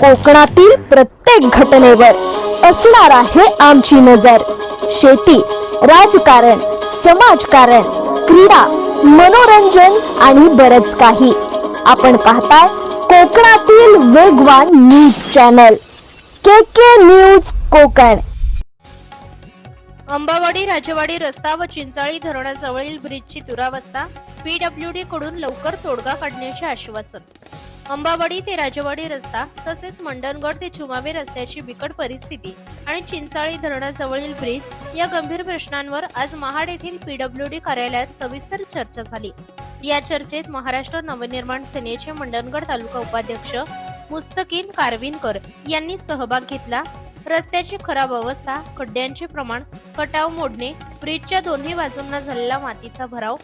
कोकणातील प्रत्येक घटनेवर असणार आहे आमची नजर. शेती राजकारण समाजकारण क्रीडा मनोरंजन आणि बरच काही. आपण पाहताय कोकणातील वेगवान news channel. K K news Konkan. Ambawadi Rajwadi रस्ता व चिंचाळी धरणाजवळील ब्रिजची दुरावस्था पीडब्ल्यूडी कडून लवकर तोडगा काढण्याचे आश्वासन. अंबावाडी ते राजवाडी रस्ता तसेच मंडणगड ते चुमावे रस्त्याची बिकट परिस्थिती आणि चिंचाळी धरणाजवळील ब्रिज या गंभीर प्रश्नांवर आज महाड येथील पीडब्ल्यूडी कार्यालयात सविस्तर चर्चा झाली. या चर्चेत महाराष्ट्र नवनिर्माण सेनेचे मंडणगड तालुका उपाध्यक्ष मुस्तकीन कारविनकर यांनी सहभाग घेतला. रस्त्याची खराब अवस्था खड्ड्यांचे प्रमाण कटाव मोडणे ब्रिजच्या दोन्ही बाजूंना झालेला मातीचा भराव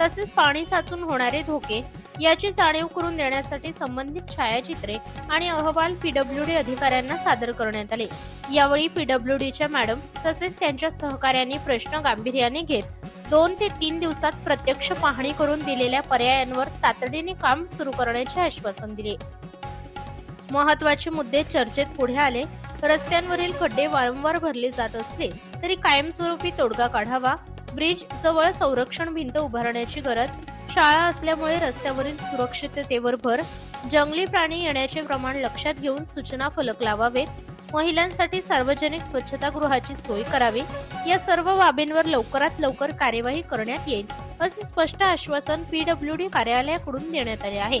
तसेच पाणी साचून होणारे धोके याची जाणीव करून देण्यासाठी संबंधित छायाचित्रे आणि अहवाल पीडब्ल्यूडी अधिकाऱ्यांना सादर करण्यात आले. यावेळी पीडब्ल्यूडीच्या मॅडम तसेच त्यांच्या सहकाऱ्यांनी प्रश्न गांभीर्याने घेत दोन ते तीन दिवसात प्रत्यक्ष पाहणी करून दिलेल्या पर्यायांवर तातडीने काम सुरू करण्याचे आश्वासन दिले. महत्त्वाचे मुद्दे चर्चेत पुढे आले रस्त्यांवरील खड्डे वारंवार भरले जात असले तरी कायमस्वरूपी तोडगा काढावा ब्रिज जवळ संरक्षण भिंत उभारण्याची गरज शाळा असल्यामुळे रस्त्यावरील सुरक्षिततेवर भर जंगली प्राणी येण्याचे प्रमाण लक्षात घेऊन सूचना फलक लावावेत महिलांसाठी सार्वजनिक स्वच्छतागृहाची सोय करावी या सर्व बाबींवर लवकरात लवकर कार्यवाही करण्यात येईल असे स्पष्ट आश्वासन पीडब्ल्यूडी कार्यालयाकडून देण्यात आले आहे.